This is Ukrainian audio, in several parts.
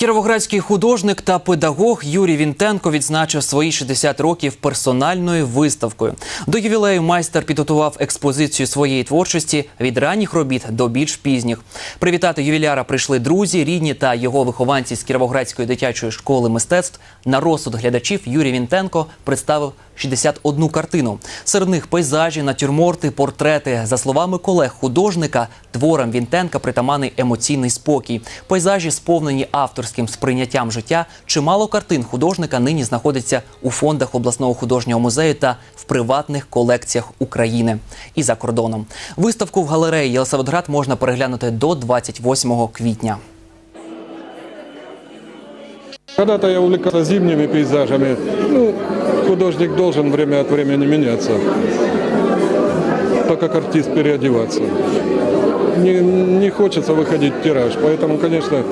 Кіровоградський художник та педагог Юрій Вінтенко відзначив свої 60 років персональною виставкою. До ювілею майстер підготував експозицію своєї творчості від ранніх робіт до більш пізніх. Привітати ювіляра прийшли друзі, рідні та його вихованці з Кіровоградської дитячої школи мистецтв. На розсуд глядачів Юрій Вінтенко представив 61 картину. Серед них пейзажі, натюрморти, портрети. За словами колег художника, творам Вінтенка притаманий емоційний спокій. Пейзажі сповнені авторським сприйняттям життя. Чимало картин художника нині знаходиться у фондах обласного художнього музею та в приватних колекціях України і за кордоном. Виставку в галереї Єлисаветград можна переглянути до 28 квітня. Когда-то я увлекался зимними пейзажами. Ну, художник должен время от времени меняться. Так как артист переодеваться. Не, не хочется выходить в тираж, поэтому, конечно,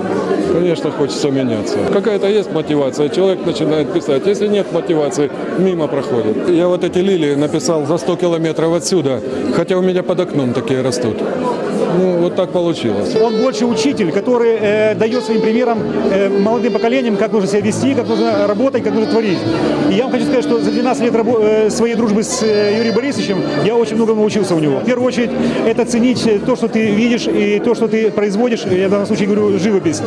конечно, хочется меняться. Какая-то есть мотивация, человек начинает писать. Если нет мотивации, мимо проходит. Я вот эти лилии написал за 100 километров отсюда, хотя у меня под окном такие растут. Ну, вот так получилось. Он больше учитель, который э, дает своим примером э, молодым поколениям, как нужно себя вести, как нужно работать, как нужно творить. И я вам хочу сказать, что за 12 лет рабо- э, своей дружбы с э, Юрием Борисовичем я очень много научился у него. В первую очередь, это ценить э, то, что ты видишь, и то, что ты производишь, я в данном случае говорю живопись.